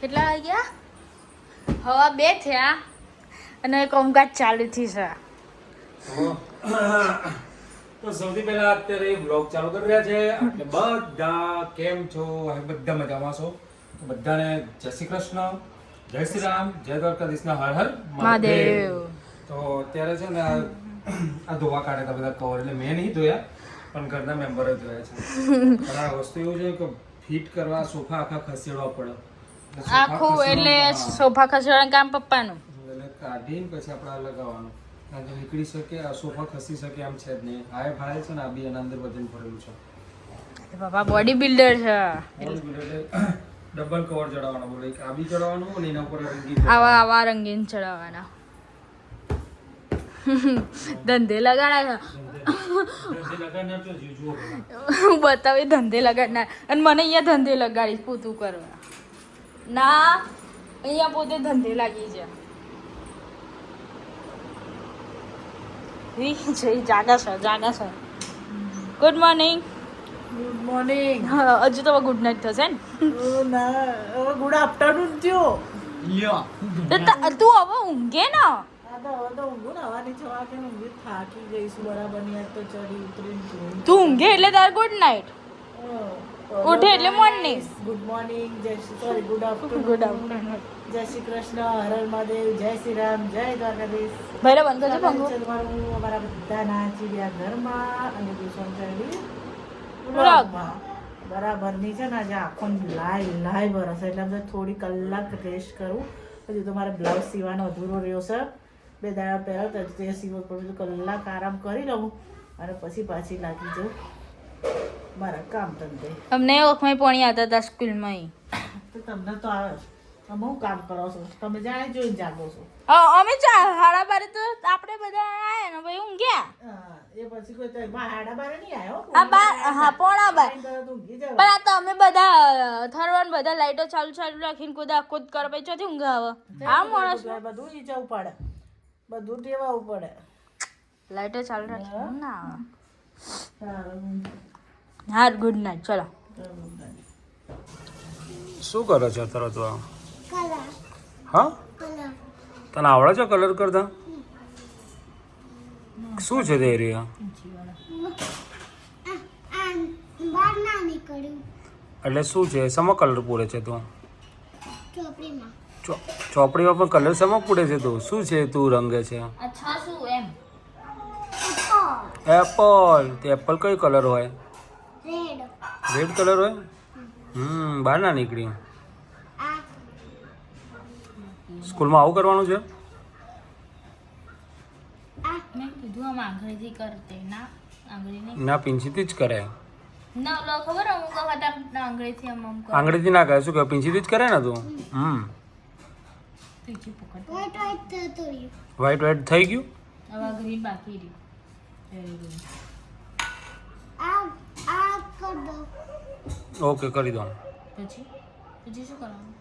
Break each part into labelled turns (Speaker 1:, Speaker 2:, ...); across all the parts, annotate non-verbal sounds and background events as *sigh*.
Speaker 1: કેટલા વાગ્યા? હવા બે થયા અને કોમકાજ ચાલુ થઈ છે.
Speaker 2: તો સૌથી પહેલા અત્યારે બ્લોગ ચાલુ કરી રહ્યા છે. આપણે બધા કેમ છો? બધા મજામાં છો. તો બધાને જય શ્રી કૃષ્ણ જય શ્રી રામ જય દ્વારકાધીશના હર હર
Speaker 1: મહાદેવ.
Speaker 2: તો અત્યારે છે ને આ ધોવા કાઢે હતા બધા કવર એટલે મેં નહીં ધોયા પણ ઘરના મેમ્બરે ધોયા છે. પણ આ વસ્તુ એવું છે કે ફિટ કરવા સોફા આખા ખસેડવા પડે.
Speaker 1: આખું એટલે સોફા ખસેડવાનું કામ પપ્પાનું.
Speaker 2: એટલે કાઢીને પછી આપણે લગાવવાનું. કારણ કે નીકળી શકે આ સોફા ખસી શકે એમ છે જ નહીં. હાય ફાય છે ને આ બી એના અંદર વજન ભરેલું છે.
Speaker 1: બાબા બોડી બિલ્ડર છે.
Speaker 2: ડબલ કવર *coughs* ચડાવવાનો બોલે. એક આ બી ચડાવવાનું અને એના ઉપર રંગીન
Speaker 1: આવા આવા રંગીન ચડાવવાના. *laughs* ધંધે લગાડા
Speaker 2: છે. લગાડનાર તો જીવ જુઓ પેલા.
Speaker 1: હું બતાવી ધંધે લગાડનાર. અને મને અહીંયા ધંધે લગાડીશ પૂતું કરવા ના અહીંયા પોતે ધંધે લાગી છે. ઈ છે ઈ જાગા sir જાગા sir good morning
Speaker 3: good morning
Speaker 1: હજુ તો ગુડ નાઇટ થશે ને?
Speaker 3: ના ગુડ આફ્ટરનૂન થયો.
Speaker 1: તો ત- તું હવે ઊંઘે ને?
Speaker 3: હવે તો ઊંઘું ને હવાની છ વાગે ને ઊંઘી? થાકી બરાબરની આજ તો ચડી ઉતરીને ધોઈને.
Speaker 1: તું ઊંઘે એટલે તાર ગુડ નાઇટ. ઉઠે એટલે મોર્નિંગ
Speaker 3: ગુડ મોર્નિંગ જય Shri sorry good afternoon
Speaker 1: good afternoon
Speaker 3: જય શ્રી કૃષ્ણ. હર હર મહાદેવ. જય શ્રી રામ. જય દ્વારકાધીશ.
Speaker 1: ભલે બંધ કરજો
Speaker 3: ભંગો. તમારું અમારા બધાના ચીડિયા ઘરમાં અને દુસણ શૈલી
Speaker 1: વ્લોગમાં.
Speaker 3: બરાબરની છે ને આજે આખો લાઈ લાઈ વરસ. એટલે અમે થોડી કલાક રેસ્ટ કરું. હજુ તો મારે બ્લાઉઝ સીવાનો અધૂરો રહ્યો છે. બે દાડા પહેલાં તો તે સીવો તો કલાક આરામ કરી લઉં. અને પછી પાછી લાગી જાઉં. મારા કામ ધંધે.
Speaker 1: અમને ઓખમાં પાણી આવતા હતા સ્કૂલમાં
Speaker 3: તો તમને તો આવે જ. હું કામ કરો છો. તમે જાણે જોઈને જાગો છો.
Speaker 1: અમે ચા હાડા બારે તો આપણે બધા આયા ને ભાઈ ઊંઘ્યા
Speaker 3: એ પછી કોઈ તો હાડા બારે નહીં આવ્યો
Speaker 1: આ બાર હા પોણા બાર. પણ આ તો અમે બધા થરવાન બધા લાઈટો ચાલુ ચાલુ રાખીને કુદા કુદ કરો પછી ચોથી ઊંઘ આવે. આ માણસ
Speaker 3: બધું ઈજાવું પડે. બધું ટેવાવું પડે.
Speaker 1: લાઈટો ચાલુ ઊંઘ ના આવે. હાર ગુડ નાઇટ. ચલો.
Speaker 2: શું કરે છે અત્યારે તું? આ? હા? તને આવડે છે કલર કરતા? શું છે તે એરિયા એટલે શું છે? સમો કલર પૂરે છે તું?
Speaker 4: ચોપડીમાં.
Speaker 2: પણ કલર સમો પૂરે છે તું? શું છે તું રંગે છે? એપલ. તે એપલ કયો કલર હોય?
Speaker 4: રેડ
Speaker 2: કલર હોય? હમ બહાર ના નીકળી. સ્કૂલમાં આવું કરવાનું છે?
Speaker 1: ના આંગળી નહીં.
Speaker 2: ના પિંચીથી જ કરે.
Speaker 1: આંગળીથી આમ આમ કરે.
Speaker 2: આંગળીથી ના કહે શું કે પિંચીથી જ કરે ને તું? હમ. વ્હાઈટ વ્હાઈટ થઈ ગયું?
Speaker 1: હવે ગ્રીન બાકી રહ્યું Very good.
Speaker 4: આ આ કર દો.
Speaker 2: ઓકે કરી દો.
Speaker 1: પછી? પછી શું કરવાનું?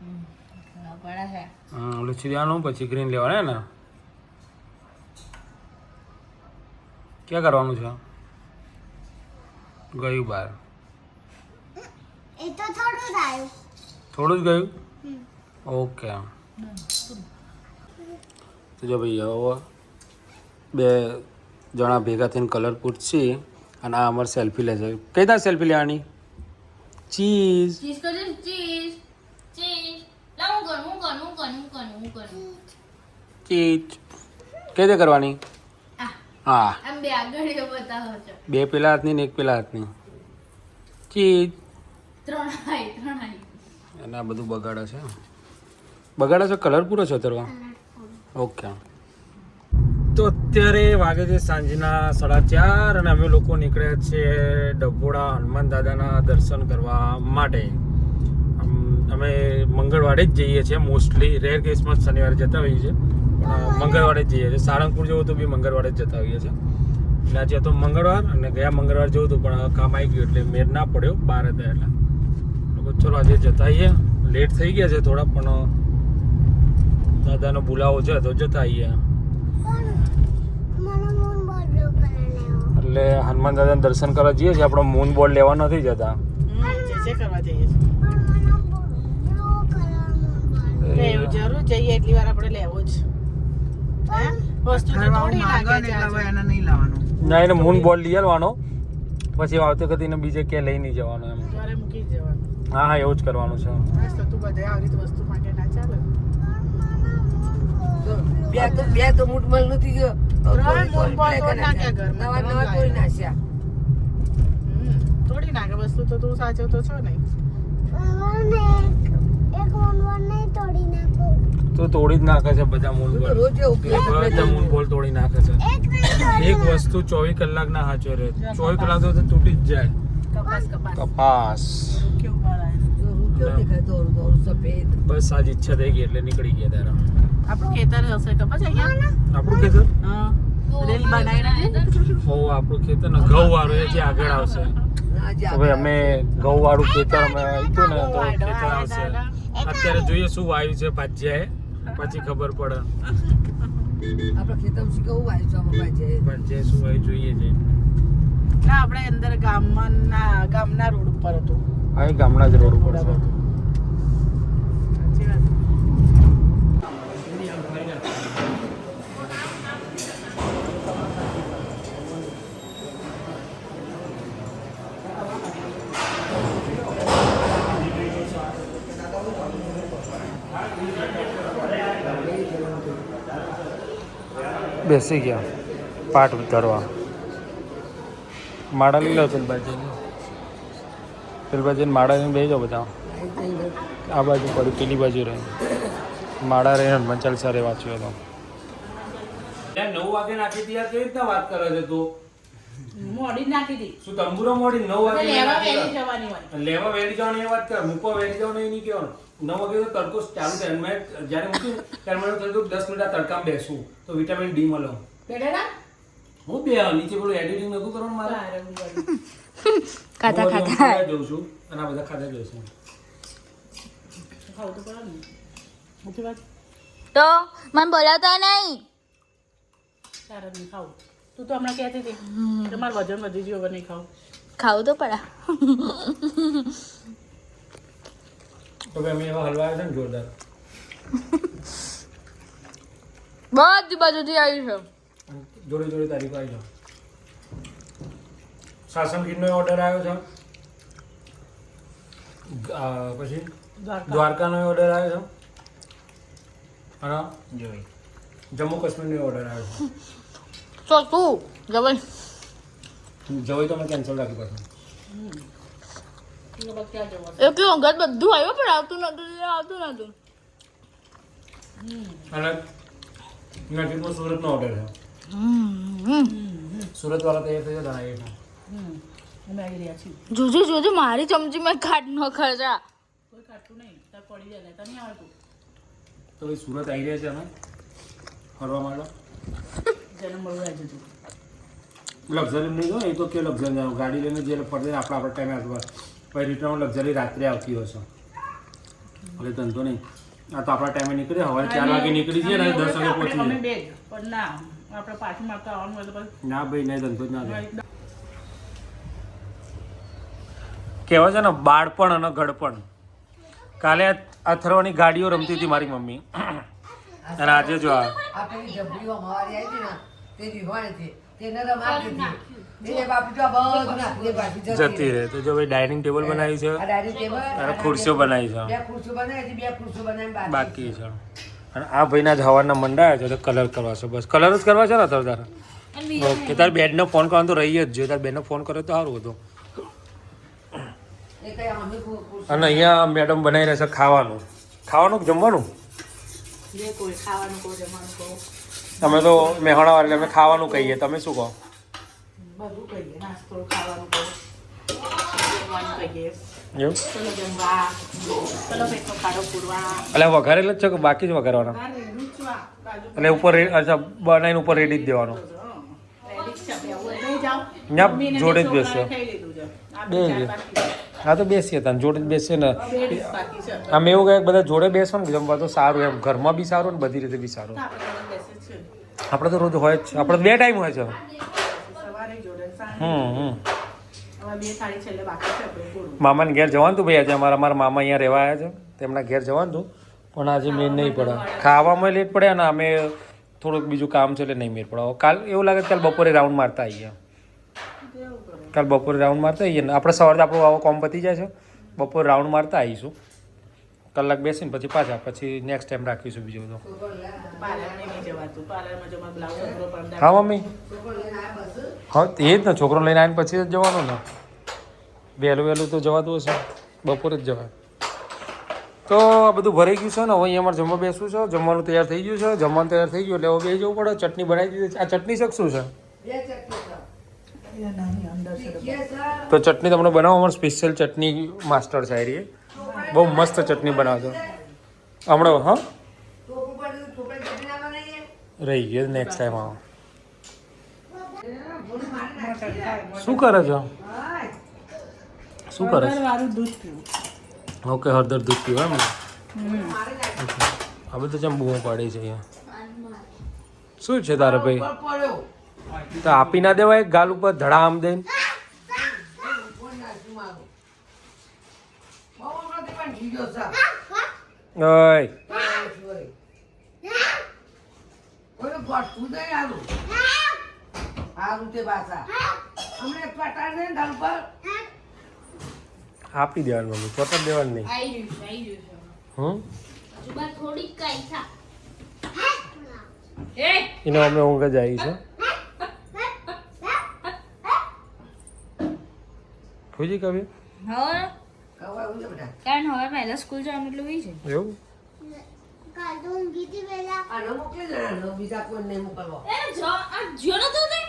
Speaker 1: હમ, ના પડે છે
Speaker 2: હમ લૂછી દેવાનું પછી ગ્રીન લેવાનું હે ને? ક્યાં કરવાનું છે? ગયું બહાર.
Speaker 4: એ તો થોડું જ આવ્યું.
Speaker 2: થોડું જ ગયું? ઓકે. તો જો ભાઈ હવે બે જણા ભેગા થઈને કલર પૂછશી. અને આ અમારે સેલ્ફી લે છે. કઈ તાર સેલ્ફી લેવાની? ચીઝ
Speaker 1: ચીઝ કરી ચીઝ ચીઝ લા હું હું કરું હું કરું હું કરું હું કરું.
Speaker 2: ચીઝ કઈ રીતે કરવાની? હા.
Speaker 1: આમ બે આગળીઓ બતાવો છો.
Speaker 2: બે પેલા હાથની ને એક પેલા હાથની. ચીઝ
Speaker 1: ત્રણ આઈ ત્રણ આઈ
Speaker 2: અને આ બધું બગાડે છે. બગાડે છે? કલર પૂરો છે તરવા ઓકે તો અત્યારે વાગે છે સાંજના સાડા ચાર અને અમે લોકો નીકળ્યા છીએ ડભોડા હનુમાન દાદાના દર્શન કરવા માટે. અમે મંગળવારે જ જઈએ છીએ, મોસ્ટલી રેર કેસમાં શનિવારે જતા હોઈએ છીએ, પણ મંગળવારે જ જઈએ છીએ. સાળંગપુર જવું તો બી મંગળવારે જ જતા હોઈએ છીએ. એટલે આજે તો મંગળવાર અને ગયા મંગળવાર જવું હતું, પણ કામ આવી ગયું એટલે મેર ના પડ્યો, બહાર હતા એટલે. ચલો આજે જતા આવીએ લેટ થઈ ગયા છે થોડા, પણ દાદાનો બોલાવો છે તો જતા આવીએ એટલે હનુમાન દાદાને દર્શન કરવા જઈએ છીએ. આપણો મૂન બોર્ડ લેવા નથી જતા.
Speaker 3: જે જઈએ છીએ.
Speaker 4: પણ મને બોલ
Speaker 3: જઈએ એટલી વાર આપણે લેવો જ. હે? વસ્તુ તો તોડી નાખે છે આજે.
Speaker 2: ના એને મૂન બોલ લઈ આવવાનો પછી આવતે વખતે એને બીજે ક્યાંય લઈ નહીં જવાનો એમ. હા હા એવું જ કરવાનું છે.
Speaker 3: બસ તો તું બધે આવી રીતે વસ્તુ માટે ના ચાલે.
Speaker 5: બે તો બે તો મૂઠમલ નથી ગયો. નવા નવા તોડી નાખ્યા.
Speaker 3: તોડી નાખે. વસ્તુ તો તું છો નહીં
Speaker 4: નાખું.
Speaker 2: તો તોડી જ નાખે છે બધા બધા બોલ તોડી નાખે છે.
Speaker 4: એક નહીં
Speaker 2: વસ્તુ ચોવીસ કલાક ના હાચો રહે ચોવીસ કલાક તો તૂટી જ જાય.
Speaker 3: કપાસ
Speaker 2: બસ આજ ઈચ્છા થઈ ગઈ એટલે નીકળી ગયા તારા.
Speaker 3: આપણું ખેતર હશે ખબર છે અહીંયા?
Speaker 2: આપણું ખેતર?
Speaker 3: હા. રીલ બનાવી નથી
Speaker 2: ઓ આપણું ખેતર ને ઘઉં વાળું એ જે આગળ આવશે. હવે અમે ઘઉં વાળું ખેતર અમે આવ્યું ને તો ખેતર આવશે. અત્યારે જોઈએ શું વાયુ છે ભાજ્યાએ. પછી ખબર પડે.
Speaker 5: આપણા ખેતરમાં શીખવું વાયુ છે પાસે
Speaker 2: ભાજ્યાએ? શું વાયુ જોઈએ છે.
Speaker 3: ના આપણે અંદર ગામમાં ના ગામના રોડ ઉપર હતું.
Speaker 2: આ એ ગામના જ રોડ ઉપર
Speaker 3: થોડા
Speaker 2: છે
Speaker 3: બધું સાચી વાત
Speaker 2: બેસી ગયા પાટ ઉતારવા માળા લઈ લો પેલબાજી પેલબાજી માળા લઈને બેસી જાઓ બધા. આ બાજુ પડ્યું પેલી બાજુ રહે. માળા રહે હનુમાન ચાલીસા રે વાંચ્યો હતો નવ વાગે નાખી યાર કેવી રીતના વાત કરે છે તું?
Speaker 3: મોડી નાખી દી
Speaker 2: શું તંબુરો મોડી નવ વાગે
Speaker 3: લેવા વહેલી જવાની
Speaker 2: લેવા વહેલી જવાની એ વાત કર મૂકો વહેલી જવાનું એ નહીં કહેવાનું. નવ વાગે તો તડકો ચાલુ થાય મેં જ્યારે મૂક્યું ત્યારે મને થયું કે દસ મિનિટ આ તડકામાં બેસું. તો વિટામિન ડી મળે
Speaker 3: બેઠેલા
Speaker 2: હું બે નીચે પેલું એડિટિંગ નતું કરવાનું મારે?
Speaker 1: ખાતા ખાતા
Speaker 2: જોઉં છું અને આ બધા ખાતા જઉં છું.
Speaker 3: ખાવું તો પડે વાત?
Speaker 1: તો મને બોલાવતા નહીં.
Speaker 3: તારે નહીં ખાવું. તું તો હમણાં કહેતી હતી તમારું વજન વધી ગયું હવે નહીં ખાવું.
Speaker 1: ખાવું તો પડે.
Speaker 2: તો ભાઈ અમે એવા હલવા આવ્યા છે ને જોરદાર
Speaker 1: બધી બાજુથી આવી છે
Speaker 2: અને જોડે જોડે તારીખો આવી જાઓ સાસણ ગીરનો ઓર્ડર આવ્યો છે ગ- આ પછી
Speaker 3: દ્વારકા
Speaker 2: દ્વારકાનો ઓર્ડર આવ્યો છે અને જમ્મુ કાશ્મીરનો ઓર્ડર આવ્યો
Speaker 1: તો તું જવાય
Speaker 2: છે જવાય તો મેં કેન્સલ રાખ્યું પાછું
Speaker 3: એ બધું ક્યાં જવાનું
Speaker 1: એટલું અંગત બધું આવ્યું પણ આવતું નતું આવતું નતું.
Speaker 2: અને નજીકનો સુરતનો ઓર્ડર છે. સુરત વાળા તૈયાર થઈ જતા
Speaker 3: આવી
Speaker 1: જોજે જોજે મારી ચમચી મેં ખાટ ન ખર્ચા
Speaker 3: કોઈ કાઢતું નહીં. તાર પડી જાય લેતા આવતું
Speaker 2: તો સુરત આવી રહ્યા છે અમે? ફરવા માટે?
Speaker 3: જેને મળવું આવી
Speaker 2: લક્ઝરી નહીં હોય એ તો કે લક્ઝરી ગાડી લઈને જે ફરતે આપણા આપણા ટાઈમે આવતું પછી રિટર્ન લક્ઝરી રાત્રે આવતી હોય છે. એટલે ધંધો નહીં. આ તો આપણા ટાઈમે નીકળે સવારે ચાર વાગે નીકળી જઈએ ને દસ વાગે પહોંચી
Speaker 3: ના આપણે પાછું મારતા આવવાનું હોય તો પછી
Speaker 2: ના ભાઈ નહીં ધંધો જ ના કહેવાય છે ને બાળપણ અને ગળપણ કાલે અથર્વની ગાડીઓ રમતી હતી મારી મમ્મી. અને આજે જો આ
Speaker 5: આપણી જબડીઓ અમારી આવી હતી ને તે વિવાણ હતી.
Speaker 2: જતી રહે. તો જો ભાઈ ડાઇનિંગ ટેબલ બનાવ્યું છે?
Speaker 5: આ ડાયરી ટેબલ
Speaker 2: અને ખુરશીઓ બનાવી છે.
Speaker 5: બે ખુરશીઓ બનાવી હતી બે ખુરશીઓ બનાવી
Speaker 2: બાકી છે. અને આ ભાઈના જવાના હવાના મંડાયા છે તો કલર કરવા છે. બસ કલર જ કરવા છે ને અત્યારે તારે? ઓકે તાર બેનનો ફોન કરવાનો તો રહી જ જોઈએ. તાર બેનનો ફોન કર્યો તો સારું હતું. અને અહીંયા મેડમ બનાવી રહ્યા છે ખાવાનું. ખાવાનું કે જમવાનું?
Speaker 3: જે કોઈ ખાવાનું જમવાનું
Speaker 2: તમે તો મહેણાવા એટલે અમે ખાવાનું કહીએ. તમે શું કહો?
Speaker 3: બધું કહીએ નાસ્તો ખાવાનું
Speaker 2: એટલે વઘારેલ જ છે કે બાકી જ વઘારવાના? એટલે ઉપર અચ્છા બનાવીને ઉપર રેડી જ દેવાનો. જોડે જ બેસ્યો. બે. હા તો બેસીએ તને જોડે જ બેસીએ ને. આમ એવું કહે બધા જોડે બેસો ને જમવા તો સારું એમ. ઘરમાં બી સારું ને બધી રીતે બી સારું.
Speaker 3: આપણે
Speaker 2: તો રોજ હોય જ આપણે બે ટાઈમ હોય છે. હમ હમ. મામાને ઘેર જવાનું હતું ભાઈ આજે અમારા મારા મામા અહીંયા રહેવા આવ્યા છે. તેમના ઘેર જવાનું હતું. પણ આજે મેળ નહીં પડે. ખાવામાં લેટ પડે અને અમે થોડુંક બીજું કામ છે એટલે નહીં મેળ પડે. કાલ એવું લાગે કાલ બપોરે રાઉન્ડ મારતા આવીએ કાલ બપોરે રાઉન્ડ મારતા આવીએ ને આપણે સવારે આપણું આવો કોમ પતી જાય છે. બપોરે રાઉન્ડ મારતા આવીશું કલાક બેસીને પછી પાછા પછી નેક્સ્ટ ટાઈમ રાખીશું બીજું બધું. હા મમ્મી? હા એ જ ને છોકરો લઈને આવીને પછી જ જવાનું ને. વહેલું વહેલું તો જવાતું હશે. બપોરે જ જવાય. તો આ બધું ભરાઈ ગયું છે ને હવે અહીંયા અમારે જમવા બેસવું છે. જમવાનું તૈયાર થઈ ગયું છે. જમવાનું તૈયાર થઈ ગયું એટલે હવે બે જવું પડે. ચટણી બનાવી દીધી છે. આ ચટણી શક શું છે? તો ચટણી તમને બનાવો. અમારે સ્પેશિયલ ચટણી માસ્ટર છે એ. બહુ મસ્ત ચટણી બનાવજો. હમણાં, હા? રહી ગયો નેક્સ્ટ ટાઈમ આવો. શું કરે છો? શું કરે છે? ઓકે, હળદર દૂધ પીવો એમ આ બધું જેમ બૂમો પાડી છે શું છે તારે ભાઈ? તો આપી ના દેવાય, ગાલ ઉપર ધડામ દઈને
Speaker 5: કોણ નાખ્યું મારું? બહુ કોઈને નહીં. હારું? તે પાછા. હમણાં પટાડ પર.
Speaker 2: આપી દેવાનું મમ્મી ચોટક દેવાનું નહીં.
Speaker 1: આવી રહ્યું છે આવી રહ્યું છે.
Speaker 2: હમ?
Speaker 1: હજુ થોડીક કાંઈ થા. એ
Speaker 2: અમે ઊંઘ જ આવી છે. ખુજી
Speaker 5: ઉજે બેટા.
Speaker 1: કારણ હવે પહેલા સ્કૂલ જવાનું એટલે હોય છે.
Speaker 2: એવું?
Speaker 4: તો ઊંઘી હતી પહેલા
Speaker 5: આને મોકલી દે આને, બીજા કોઈ નહીં મોકલવો.
Speaker 1: એ જો આ જ્યો નતો તે?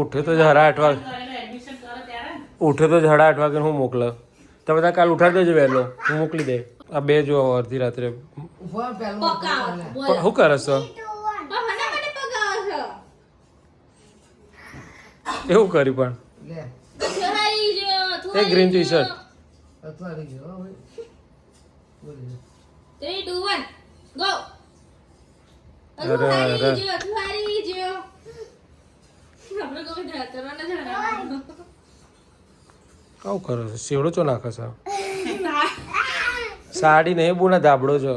Speaker 2: ઉઠે તો જ હરા આઠ વાગે
Speaker 3: એડમિશન કરે ત્યારે ને
Speaker 2: ઉઠે તો જ આઠ વાગે હું મોકલે. તમે બધા કાલ ઉઠાડી દેજો વહેલો હું મોકલી દે. આ બે જો અડધી રાત્રે. શું કરે છે?
Speaker 1: પણ મને મને પગાવ છે.
Speaker 2: એવું કરી પણ.
Speaker 5: લે.
Speaker 1: ગ્રીન ટી
Speaker 2: એ
Speaker 5: અથવાડી ગયો. ભાઈ. બોલી.
Speaker 1: 3 2 1 ગો
Speaker 2: કરે છે? શેવડો ચો નાખે છે? સાડી નહીં બોના ધાબડો છો?